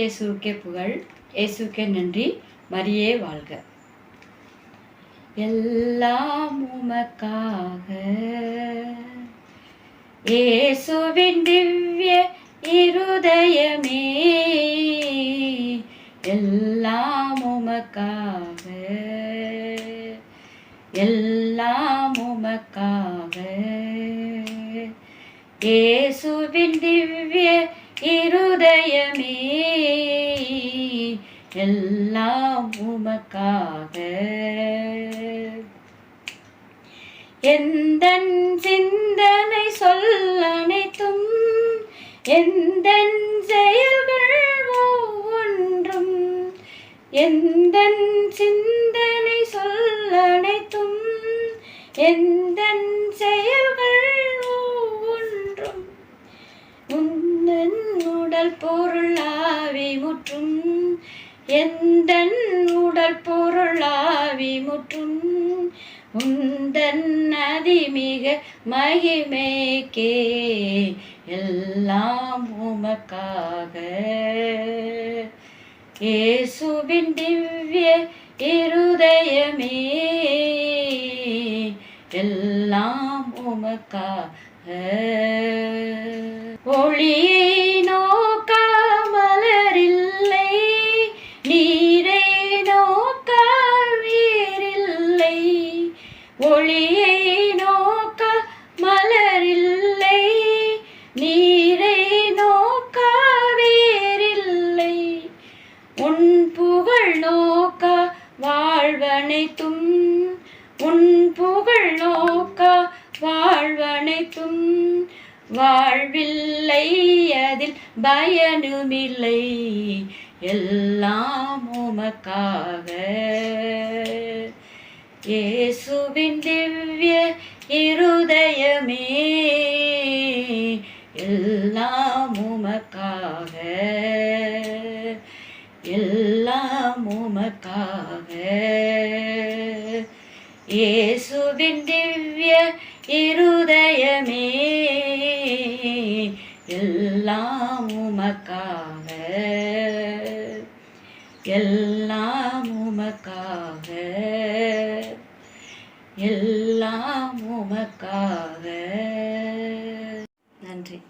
இயேசுக்கே புகழ் இயேசுக்கே நன்றி. மரியே வாழ்க. எல்லாம் உமக்காக. இயேசுவின் திவ்ய இருதயமே. எல்லாம் உமக்காக. எல்லாம் உமக்காக. இயேசுவின் திவ்ய இருதயமே எல்லாம் உமக்காக. எந்த சிந்தனை சொல்லனைத்தும் எந்த செயல்கள் ஒவ்வொன்றும் எந்த சிந்தனை சொல்லனைத்தும் எந்த செயல் ஒவ்வொன்றும் உந்தன் உடல் பொருளாவி முற்றும். எந்தன் உடல் பொருளாவி முற்றும். உந்தன் அதிமிக மகிமைக்கே எல்லாம் உமக்காக. இயேசுவின் திவ்ய இருதயமே. எல்லாம் உமக்காக. நீரை நோக்க வீரில்லை ஒளியை நோக்க மலரில்லை. நீரை நோக்க வேறில்லை. உன் புகழ் நோக்க வாழ்வனைத்தும். உன் புகழ் நோக்க வாழ்வனைத்தும். வாழ்வில்லை அதில் பயனுமில்லை. எல்லாம் உமக்காக. இயேசுவின் திவ்ய இருதயமே. எல்லாம் உமக்காக. எல்லாம் உமக்காக. இயேசுவின் திவ்ய இருதயமே. எல்லாம் உமக்காக. எல்லாம் உமக்காக. எல்லாம் உமக்காக. நன்றி.